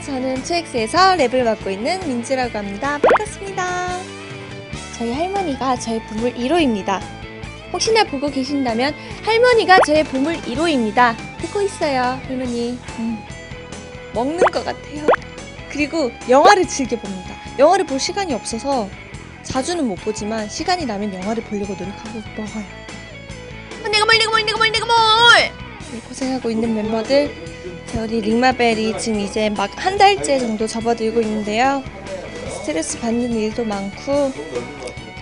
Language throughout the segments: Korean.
저는 2X에서 랩을 맡고 있는 민지라고 합니다. 반갑습니다. 저희 할머니가 저의 보물 1호입니다. 혹시나 보고 계신다면 할머니가 저의 보물 1호입니다. 듣고 있어요, 할머니. 음, 먹는 것 같아요. 그리고 영화를 즐겨 봅니다. 영화를 볼 시간이 없어서 자주는 못 보지만 시간이 나면 영화를 보려고 노력하고 먹어요. 어, 내가 뭘, 내가 뭘, 내가 뭘, 내가 뭘! 네, 고생하고 있는 멤버들 자, 우리 링마벨이 지금 이제 막 한 달째 정도 접어들고 있는데요. 스트레스 받는 일도 많고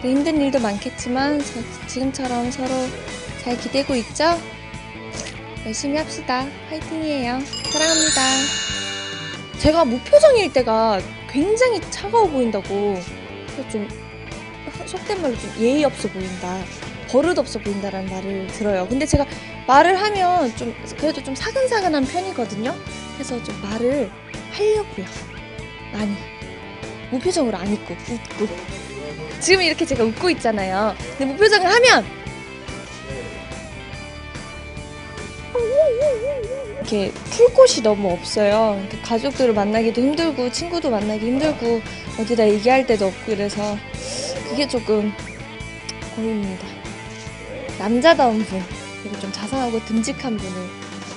힘든 일도 많겠지만 저- 지금처럼 서로 잘 기대고 있죠? 열심히 합시다. 화이팅이에요. 사랑합니다. 제가 무표정일 때가 굉장히 차가워 보인다고 좀 속된 말로 좀 예의 없어 보인다. 버릇 없어 보인다라는 말을 들어요. 근데 제가 말을 하면 좀 그래도 좀 사근사근한 편이거든요. 그래서 좀 말을 하려고요. 많이 무표정으로 안 있고 웃고 지금 이렇게 제가 웃고 있잖아요. 근데 무표정을 하면 이렇게 풀 곳이 너무 없어요. 가족들을 만나기도 힘들고 친구도 만나기 힘들고 어디다 얘기할 데도 없고 그래서 그게 조금 고민입니다. 남자다운 분 그리고 좀 자상하고 듬직한 분을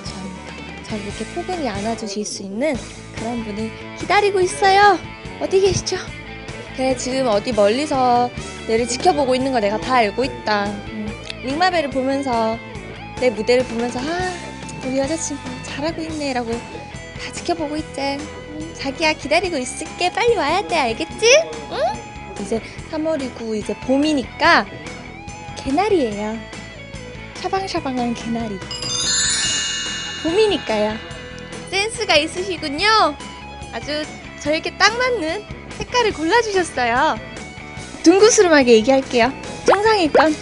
좋아합니다. 잘 이렇게 포근히 안아주실 수 있는 그런 분을 기다리고 있어요. 어디 계시죠? 그래 지금 어디 멀리서 내를 지켜보고 있는 거 내가 다 알고 있다. 음, 링마벨을 보면서 내 무대를 보면서 아 우리 여자친구 잘하고 있네라고 다 지켜보고 있지. 음, 자기야 기다리고 있을게 빨리 와야 돼 알겠지? 응? 이제 3월이고 이제 봄이니까 개나리예요. 샤방샤방한 개나리. 봄이니까요. 센스가 있으시군요. 아주 저에게 딱 맞는 색깔을 골라주셨어요. 둥그스름하게 얘기할게요. 정상일 건.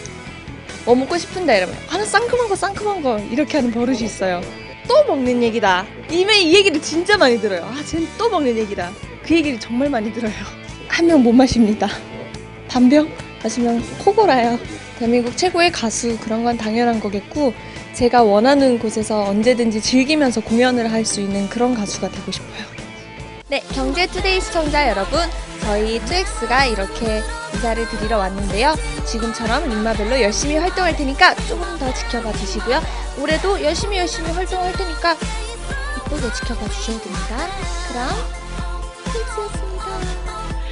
뭐 먹고 싶은데 이러면 하나 쌍큼한 거 쌍큼한 거 이렇게 하는 버릇이 있어요. 또 먹는 얘기다. 이메 이 얘기를 진짜 많이 들어요. 아, 쟤는 또 먹는 얘기다. 그 얘기를 정말 많이 들어요. 한 명 못 마십니다. 반병 마시면 코골아요. 대한민국 최고의 가수 그런 건 당연한 거겠고 제가 원하는 곳에서 언제든지 즐기면서 공연을 할 수 있는 그런 가수가 되고 싶어요. 네, 경제투데이 시청자 여러분, 저희 2X가 이렇게 인사를 드리러 왔는데요. 지금처럼 링마벨로 열심히 활동할 테니까 조금 더 지켜봐 주시고요. 올해도 열심히 열심히 활동할 테니까 이쁘게 지켜봐 주셔야 됩니다. 그럼 2X였습니다.